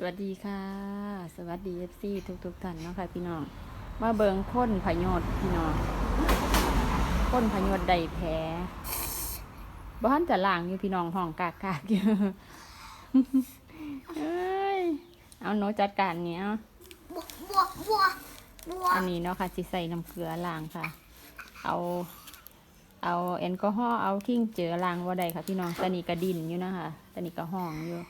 สวัสดีค่ะ สวัสดีเอฟซีทุกทุกๆท่านเนาะค่ะพี่น้อง มาเบิงค้นพยศพี่น้องค้นพยศใดแผลบ้านจะล่างอยู่พี่น้องห้องกากกากๆอยู่เอ้ยเอาโนจัดการเนี้ยอันนี้เนาะค่ะสิใส่น้ำเกลือล้างค่ะ เอา เอาแอลกอฮอล์เอาทิ้งเจือล้างว่าใดค่ะพี่น้องตอนนี้กระดินอยู่นะคะตอนนี้ก็ห้องอยู่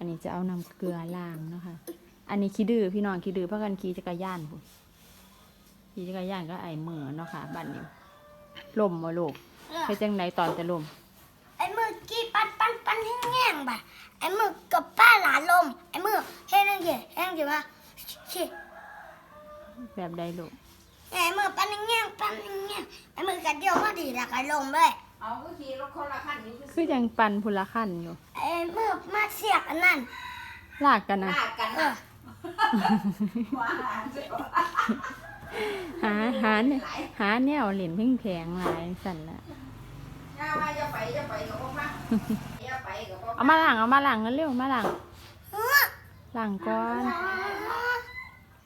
อันนี้จะเอาน้ำเกลือล้างเนาะคะอันนี้ขี้ดื้อพี่น้องขี้ดื้อเพราะกันขี่จักรยานพุ่นขี่จักรยานก็ไอเหมือเนาะค่ะบ้านนี้ลมมาลูกไปจังไหนตอนจะลมไอ้มือกี้ปันปันปันให้แง่งบ่ะไอ้มือกับป้าหลานลมไอ้มือเฮ้ยนั่งเกี่ยเฮ้ยนั่งเกี่ยว่าชิแบบใดลูกไอ้มือปันให้แง่งปันให้แง่งไอ้มือกระเดียวมาดีแล้วก็ลมเลย เอาก็ขี่รถคนละคันอยู่คือคือยังปันพุละขั้นอยู่ไอ้มือมาเสียกอันนั้นลากกันนะลากกันเอนะอว่าหาเสียหาหาเนี่ยหาแนวเหรียญเพ่งแพงหลายสั่นละย่าว่าจะไปจะไปกับพวกมาอย่าไปกับพวกเอามาล้างเอามาล้างกันเร็วมาล้างเออล้างก่อน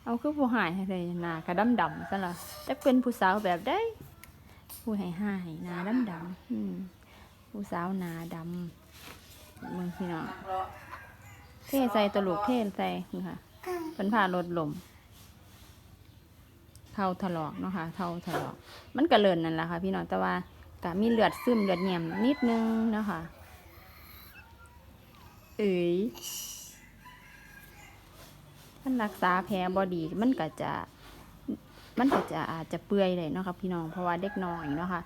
เอาคือผู้หายให้เลยหน้ากระดำดำๆซะละจะเป็นผู้สาวแบบได้ ผู้หายหายหน้าดำดำๆอืมผู้สาวหน้าดำมึงพี่น้องนักรอเทใส่ตลุกเทใส่นี่ค่ะเป็นผ้ารถลมเท่าถลอกเนาะค่ะเท่าถลอก มันกระเลินนั่นแหละค่ะ พี่น้องแต่ว่ากะมีเลือดซึมเลือดเงียมนิดนึงเนาะคะเอ๋ยมันรักษาแผลบอดีมันก็จะ มันก็จะอาจจะเปื่อยเลยเนาะค่ะพี่น้องเพราะว่าเด็กน้อยเนาะค่ะ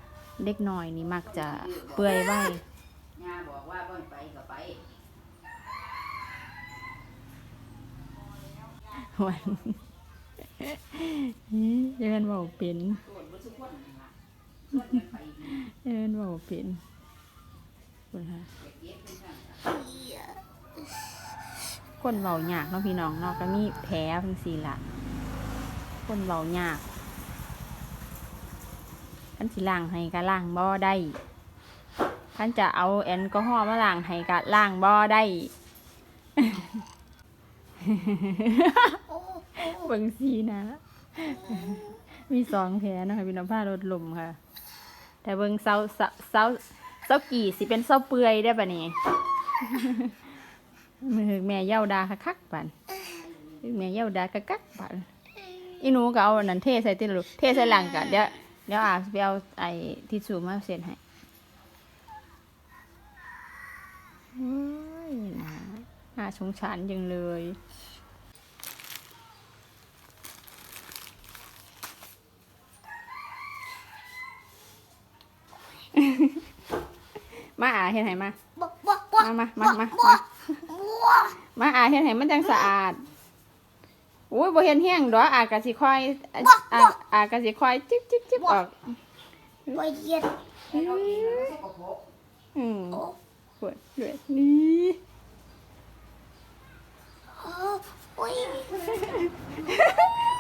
เด็กน้อยนี่มักจะเปื่อยไว้ย่าบอกว่าบ่ไปก็ไปวันเยันเว่เป็นส่วนบ่ทุกคนเยันเว่าเป็นคุณค่ะจะเก็บเป็นจังซั่นคนเบาหยากเนาะพี่น้องเนาะก็มีแผลเพิ่งสีละ คนเบายากคันสิล้างให้ก็ล้างบ่ได้คันจะเอาแอลกอฮอล์มาล้างให้ก็ล้างบ่ได้โอ้โอ้เบิ่งสีนะ มีสองแผลนะคะพี่น้องผ้ารถลมค่ะ แต่เบิ่งเสาเสาเสาเสากี่สิเป็นเสาเปื่อยได้ปะนี่มือแม่เย่าดาคักๆปันแม่เย่าดาคักๆปัน อีหนูก็เอาอันนั้นเทใส่ติลูกเทใส่หลังกันเดี๋ยวเดี๋ยวอาไปเอาไอ้ทิชชู่มาเซ็นให้โอ้ยน่าน่าสงสารจังเลยมาอาเฮ็ดให้มาบัวบัวบัวมา มา มา มาบัวบัวมาอาเฮ็ดให้มันจังสะอาด อุ้ยบ่เห็นแห้งดอกอากะสิค่อยอาอาอากะสิค่อยจิ๊บจิ๊บจิ๊บออกบัวเย็นไอ้เราเองมันก็บ่อืมโอ้ปวดด้วยนี่โอ้โอ้ย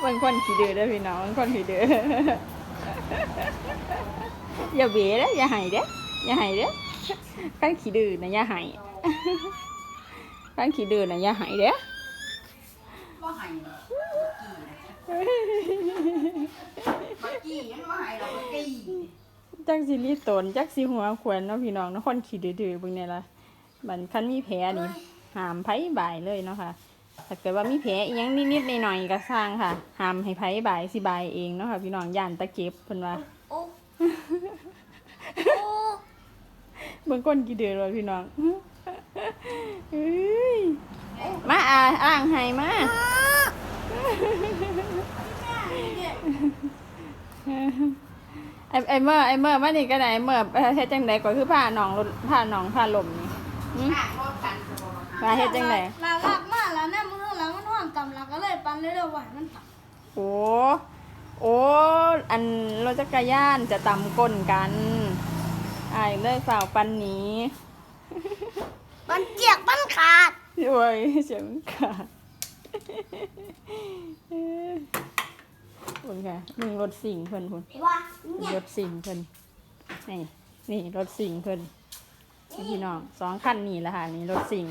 บางคนขี้ดื้อเด้อพี่น้องบางคนขี้ดื้ออย่าเบ๋เด้ออย่าให้เด้ออย่าให้เด้อคันขี้ดื้อนะอย่าให้คันขี้ดื้อนะอย่าให้เด้ อบ่ให้หรอกบักกี้ยังบ่ให้หรอกบักกี้จักสิรีตนจักสิหัวขวนเนาะพี่น้องเนาะคนขี้ดื้อๆเบิ่งเนี่ยล่ะมันคันมีแผลนี่หามไผบ่ายเลยเนาะค่ะถ้าเกิดว่ามีแผลอีหยังนิดๆหน่อยๆก็สร้างค่ะหามให้ไผบ่ายสิบายเองเนาะค่ะพี่น้องย่านตะเก็บเพิ่นว่าโอ้โอ้เบิ่งคนขี้ดื้อเลยพี่น้องเอ้ยมาอ่าอ่างให้มา ไอไอเมื่อไอเมื่อมานี่ก็ได้ไอ้เมื่อเฮ็ดจังไดก็คือผ้าหนองรถผ้าหนองผ้าลมนี่หึข้างพบกันก็บ่ว่าเฮ็ดจังไดลาลากมากแล้วเนี่ยมือแล้วมันห่วงกำลังก็เลยปันเร็วๆไหวมันตักโอ้โอ้อันรถจักรยานจะตำก้นกันอ้ายเลยฝ่าวปันหนี้มันเจียกมันขาดโอ้ยเสียงขาด คุณค่ะมึงรถสิ่งเพิ่นพุ่นว่าเนี่ยรถสิ่งเพิ่นนี่นี่รถสิ่งเพิ่นนี่พี่น้องสองคันนี่แหละค่ะนี่รถสิ่ง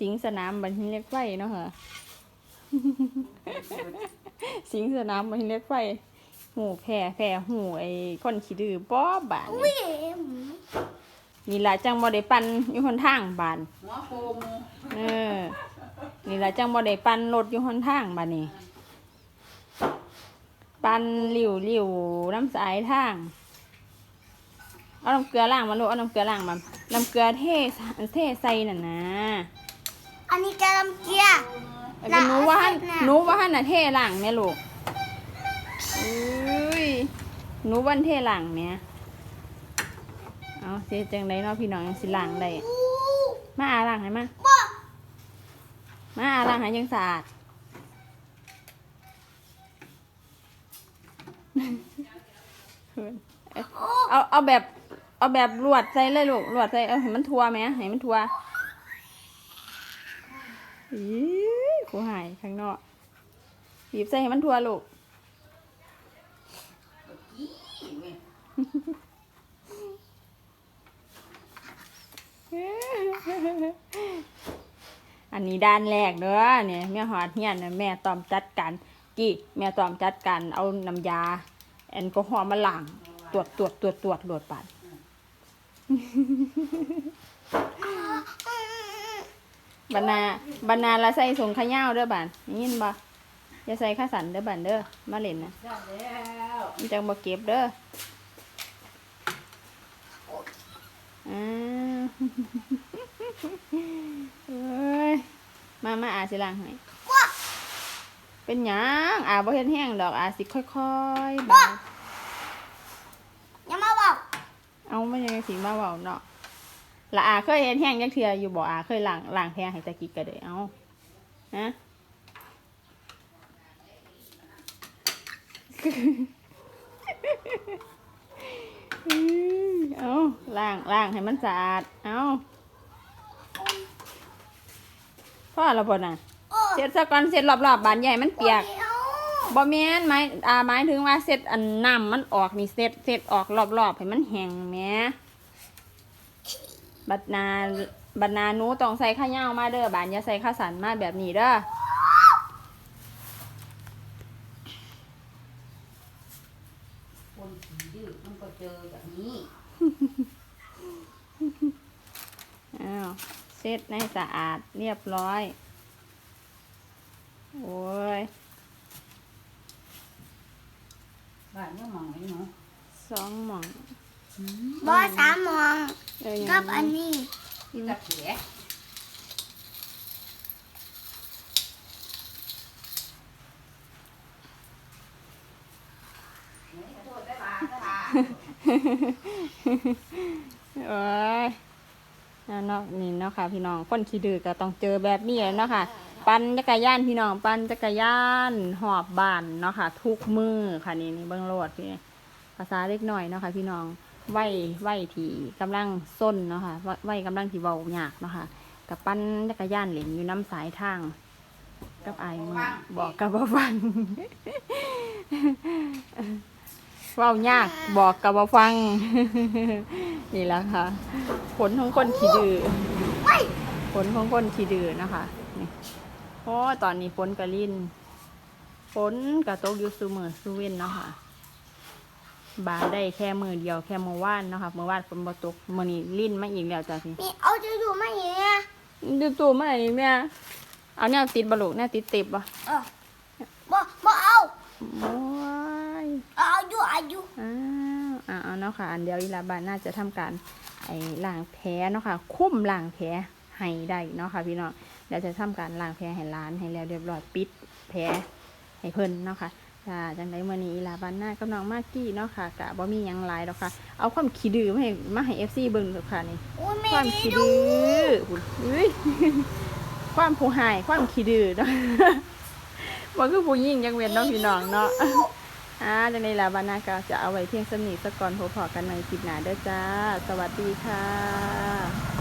สิงสนามบันทิเล็กไฟเนาะค่ะสิงสนามบันทิเล็กไฟหูแผ่แผ่หูไอ้คนขี้ดื้อป้อบานอุ้ยนี่ล่ะจังบ่ได้ปั่นอยู่หนทางบานหัวโคมเออ นี่ล่ะจังบ่ได้ปั่นรถอยู่หนทางบานนี้ ปั่นหลิวหลิวน้ำสายทาง เอาน้ำเกลือล้างมาลูกเอาน้ำเกลือล้างมาน้ำเกลือเทเทใส่น่ะนะอันนี้กระลำเกียร์แล้วก็หนูว่าหั่นน่ะหนูว่าหั่นน่ะเทล้างแม่ลูกอุ้ยหนูวันเทล้างแม่เอาสิจังไดเนาะพี่น้องยังสิล้างได้อู้มาอาล้างให้มาบ่ มาอาล้างให้ยังสะอาดโอ้เอาเอาแบบ เอาแบบลวดใส่เลยลูกลวดใส่เอาให้มันทั่วไหมให้มันทั่วอีกูหายข้างนอกบีบใส่ให้มันทั่วลูก อั นี้ด้านแรกเด้อเนี่ยแม่หอดเฮียนนะแม่ตอมจัดการกี่แม่ตอมจัดการเอาน้ำยา แอลกอฮอล์มาล้างตรวจตรวจตรวจตรวจตรวจปัดบรรณาบรรณาละใส่ส่งข้าวยาเด้อบานยินบ่อย่าใส่ข้าสันเด้อบานเด้อมาเล่นนะมันจังบ่เก็บเด้ออ่า เอ้ย มามาอาสิล้างให้ว้าเป็นหยังอาบ่เฮ็ดแห้งดอกอาสิค่อยๆบาดอย่ามาบอกเอามันยังสิมาเว้าเนาะละอาเคยเฮ็ดแห้งจักเทื่ออยู่บ่อาเคยล้างล้างแพ้ให้ตะกี้ก็ได้เอาฮะเอาล้างล้างให้มันสะอาด เอา พ่อและบ่น่ะโอ้เสร็จซะก่อนเสร็จรอบๆบานใหญ่มันเปียกเอาบ่แม่นหมายอ่าหมายถึงว่าเสร็จอันน้ำมันออกนี่เสร็จเสร็จออกรอบๆให้มันแห้งแหมบัดนาบัดนาหนูต้องใส่ข้าวเหนียวมาเด้อบานอย่าใส่ข้าวสันมาแบบนี้เด้อคนผีดื้อมันก็เจออย่างนี้อ้าว เสร็จให้สะอาดเรียบร้อย โอ้ยบ้านเนี่ยมองไอ้หนูสองหม่องบอสามมองเอ้ยกับอันนี้ที่ตะเขียโอ้ย เอาเนาะนี่เนาะค่ะ พี่น้องคนขี้ดื้อก็ต้องเจอแบบนี้แหล้วเนาะค่ะ ปั่นจักรยานพี่น้องปั่นจักรยานหอบบ้านเนาะค่ะ ทุกมือค่ะนี่นี่เบิ้องโลดพี่ภาษาเล็กหน่อยเนาะค่ะ พี่น้องไหวไหวที่กำลังส้นเนาะค่ะไหวไหวกำลังที่เบาหยากเนาะค่ะกับปั่นจักรยานเหล่นอยู่น้ำสายทาง กับไอายมือบอกกับบ่ฟังเว้ายากบอกกับบ่ฟัง นี่แหละค่ะ ผลของคนขี้ดื้อผลของคนขี้ดื้อนะคะนี่โอ้ตอนนี้ฝนกระลินฝนกระตกอยู่ซูมือซูเว้นเนาะค่ะบานได้แค่มือเดียวแค่มือว่านเนาะค่ะมือว่านฝนบ่ตกมือนี้ลิ่นมาอีกแล้วจ้ะพี่นี่เอาจะอยู่มาอย่างเงี้ยดูตัวมาอีกเนี่ยเอาแนวติดบลูกแนวติดติบบ่เออบ่บ่เอาโอ้ยเอาอยู่เอาอยู่อ้าว อ่าเอาเนาะค่ะ อันเดียวอีลาบานน่าจะทำการไอ้ล้างแผลเนาะค่ะ คุ้มล้างแผลให้ได้เนาะค่ะพี่น้องเดี๋ยวจะทำการล้างแผลให้ร้านให้แล้วเรียบร้อยปิดแผลให้เพิ่นเนาะค่ะจ้าจังไดมื้อนี้อีลาบานหน้ากับน้องมากกี้เนาะค่ะกะบ่มีหยังหลายดอกค่ะ เอาความขี้ดื้อมาให้มาให้ FC เบิ่งเถอะค่ะนี่อุ้ยไม่ความได้ขี้ดูดื้ออุ๊ยอุ้ยความผู้หายความขี้ดื้อเนาะมันคือผู้หญิงยังเวียนเน้องพี่น้องเนาะ อ่าจังในลาบานาก็จะเอาไว้เพียงสนิทสก่อนพบพอกันในคลิปหน้าเด้อจ้า สวัสดีค่ะ